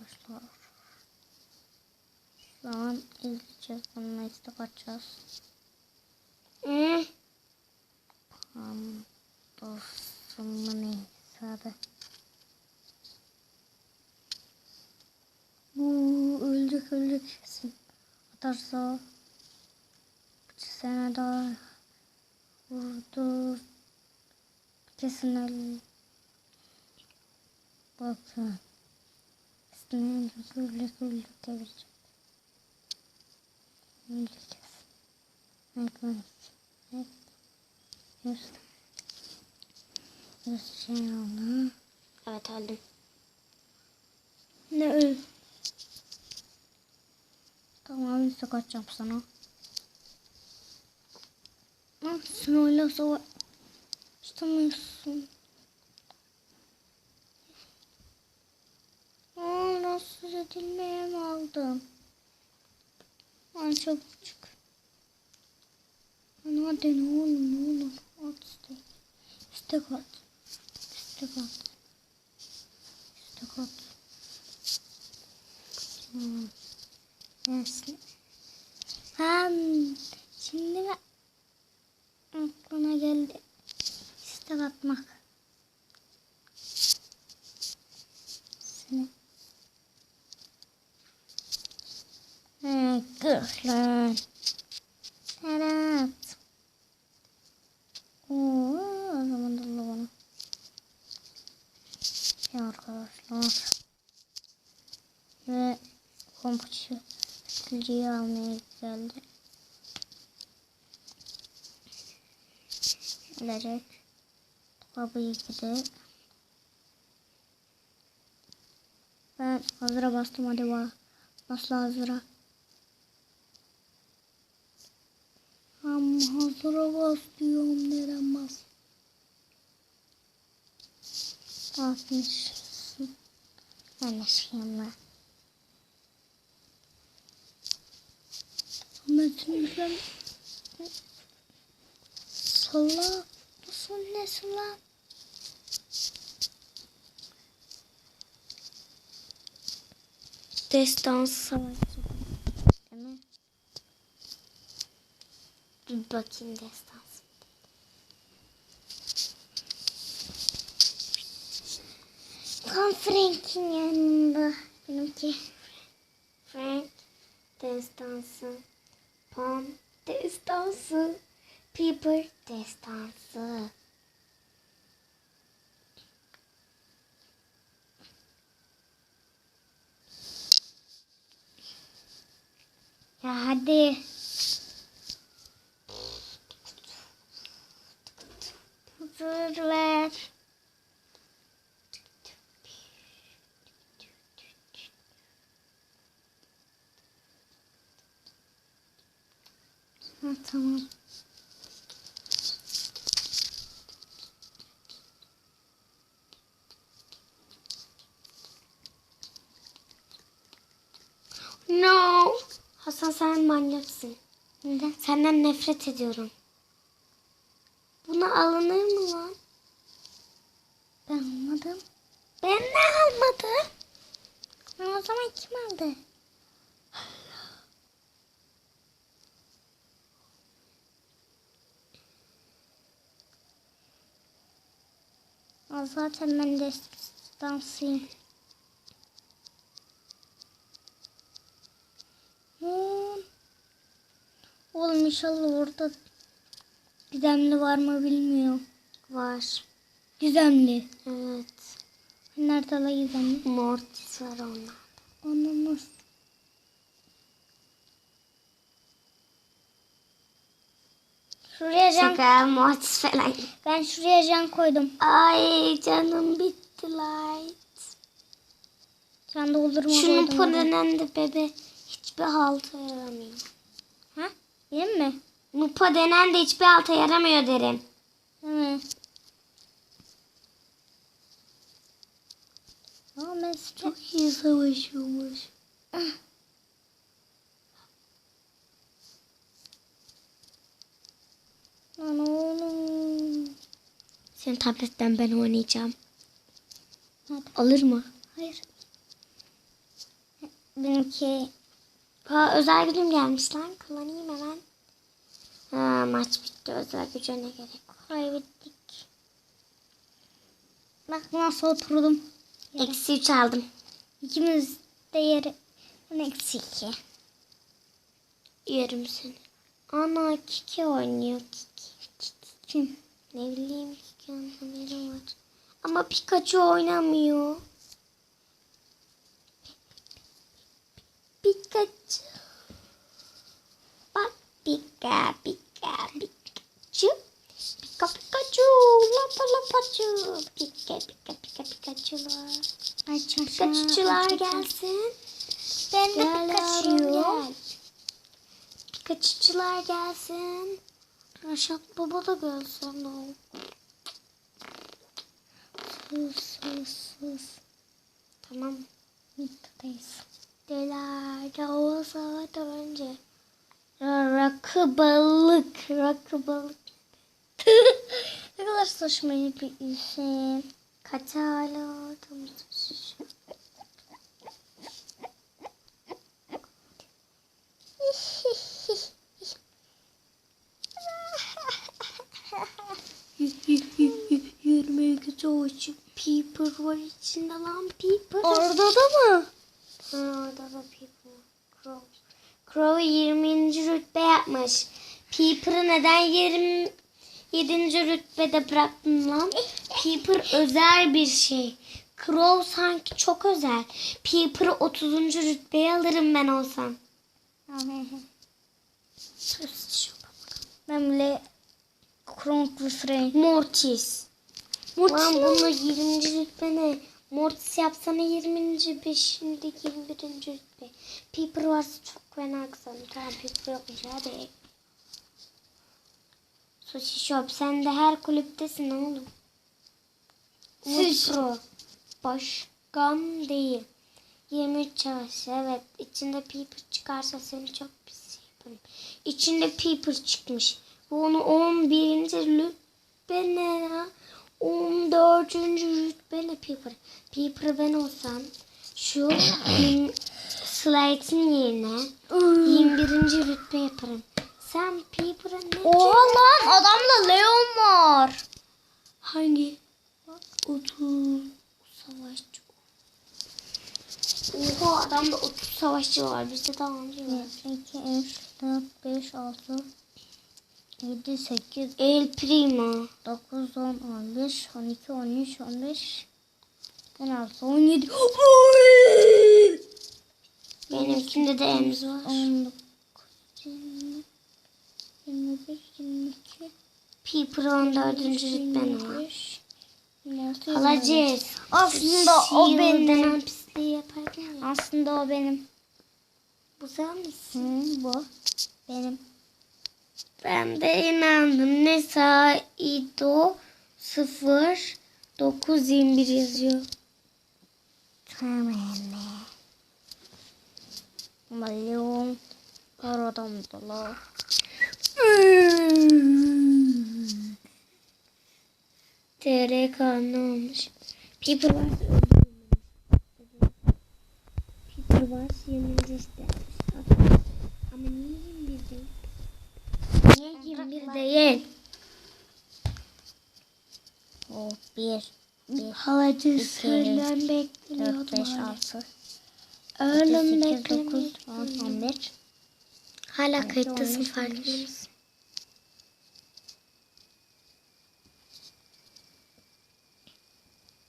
arkadaşlar. Şu an izleyeceğiz. Bununla istek açacağız. Hı? Tam dostum mu neyse hadi. Bu öldük öldük kesin. Atarsa bir sene daha vurdu. Kesin öldü. Bakın. Evet öldüm. Ne öl? Tamam bir istek açacağım sana. Lan sen öyle savaş... İstemiyorsun. Aa, rahatsız edilmeye mi aldım? Lan çabuk çık. Lan hadi ne olur ne olur. At istek. İstek at. İstek at. İstek at. Hmm. Nasıl? Ha, şimdi mi aklına geldi? İstek atmak. Seni. Lan. Evet. Oo, o zaman da bana. Ya arkadaşlar. Ve komşu silgiyi almaya geldi. Tabii ki de. Ben hazıra bastım hadi bak. Basla hazıra. Ama hazıra bas diyorum nerem bas. Basmışsın. Yanlışıyım ben. Metin'den Sala Nasıl ne sala Destansı savaşçı. Değil mi? Bir bakayım destansı. Kan Frank'in yanında benimki. Frank destansı. Pam destansı. Piper destansı. Ya hadi. Ver. Ha, tamam. No. Hasan sen manyaksın. Neden? Senden nefret ediyorum. Buna alınır mı lan? Ben almadım. Ben de almadım. Ha, o zaman kim aldı? Aa, Zaten ben de dansıyım. Hmm. Oğlum inşallah orada gizemli var mı bilmiyorum. Var. Gizemli. Evet. Nerede la gizemli? Mortis var onlar. Onu nasıl? Şuraya can, Şaka Mortis falan. ben şuraya can koydum. Ay canım bitti light. Can doldurma Şunun podenen de bebe hiçbir halta yaramıyor. Ha? Değil mi? Nupa denen de hiçbir halta yaramıyor derim. Değil mi? Size... Çok iyi savaşıyormuş. Lan oğlum. Senin tabletten ben oynayacağım. Alır mı? Hayır. benimki Ha, özel gücüm gelmiş lan. Kullanayım hemen. Ha, maç bitti. Özel güce ne gerek kaybettik. Bak nasıl oturdum. Eksi 3 aldım. İkimiz de. Ben eksi iki. Yerim seni. Ana Kiki oynuyor. Kiki. Kim? Ne bileyim Kiki'nin haberi var. Ama Pikachu oynamıyor. Pikachu. Bak Pika Pika Pikachu. Pika Pikachu. Lapa lapachu. Pika Pika Pika Pikachu'lar. Pikachu'lar gelsin. Ben de Pikachu'yum. Pikachu'lar gelsin. Raşat Baba da gelsin. o. Sus sus sus. Tamam. Videodayız. Delerde o saat önce. Rakı balık. Rakı balık. Ne kadar saçma bir isim. Kaç hala mısın? Yürümeyi kötü olsun. Peeper var içinde lan Peeper. Orada da mı? Ha, orada da Peeper. Crow. Crow 20. rütbe yapmış. Peeper'ı neden 27. rütbede bıraktın lan? Peeper özel bir şey. Crow sanki çok özel. Peeper'ı 30. rütbeye alırım ben olsam. Ben bile Kronk Refrain. Mortis. Mortis Lan mi? bunu 20. rütbe ne? Mortis yapsana 20. rütbe şimdi 21. rütbe. Peeper varsa çok fena kısalım. Tamam Peeper yokmuş hadi. Sushi Shop sen de her kulüptesin oğlum. Sushi. Pro. Başkan değil. 23 çağrısı evet. İçinde Peeper çıkarsa seni çok pis yaparım. İçinde Peeper çıkmış. Bu onu 11. rütbe ne ya? 14. rütbe ne Peeper? Peeper ben olsam şu Slate'in yerine 21. rütbe yaparım. Sen Peeper'a ne Oha lan adamda Leon var. Hangi? Bak otur. Savaşçı. Oha adamda 30 savaşçı var. Bizde daha önce var. 1, 2, 3, 4, 5, 6, 7, 8, El Primo. 9, 10, 11, 12, 13, 15, 16, 17, Benimkinde de Ems var. 19, 20, 21, 22, Peeper 14. rütben var. 25, 26, Alacağız. Aslında o benim. Aslında o benim. Bu sen misin? Hı, bu. Benim. Ben de inandım. Ne Saido 0 9 21 yazıyor. Tamam. Leon var adamda TRK ne olmuş? Varsa öldürmemiz. Peeper varsa yenildi işte. Ama niye 21 değil? Niye 21 değil? O bir, bir, bekliyordum. beş, hala. altı, Ölüm sekiz, dokuz, beklemiyordum. on, on bir. Hala on iki, kayıttasın on